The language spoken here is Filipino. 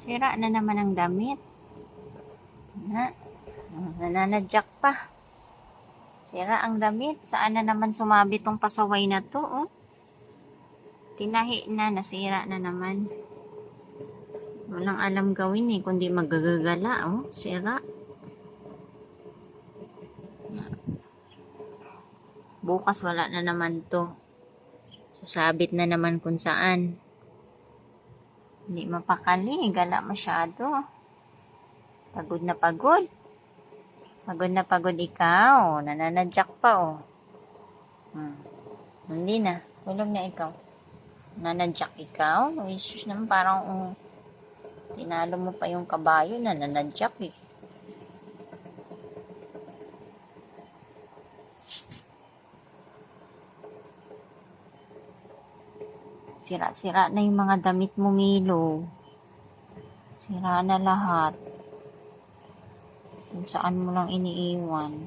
Sira na naman ang damit. Na, nananadyak pa. Sira ang damit. Saan na naman sumabi tong pasaway na to, oh? Tinahi na, nasira na naman. Walang alam gawin eh, kundi magagagala, oh. Sira. Bukas wala na naman to. Sasabit na naman kung saan. Hindi mapakali, gala masyado. Pagod na pagod. Pagod na pagod ikaw. Nananadyak pa, oh. Hmm. Hindi na. Tulog na ikaw. Nanadyak ikaw? Uy, sus naman parang um, tinalo mo pa yung kabayo na nanadyak eh. Sira-sira na yung mga damit mong ilaw. Sira na lahat. Kung saan mo lang iniiwan.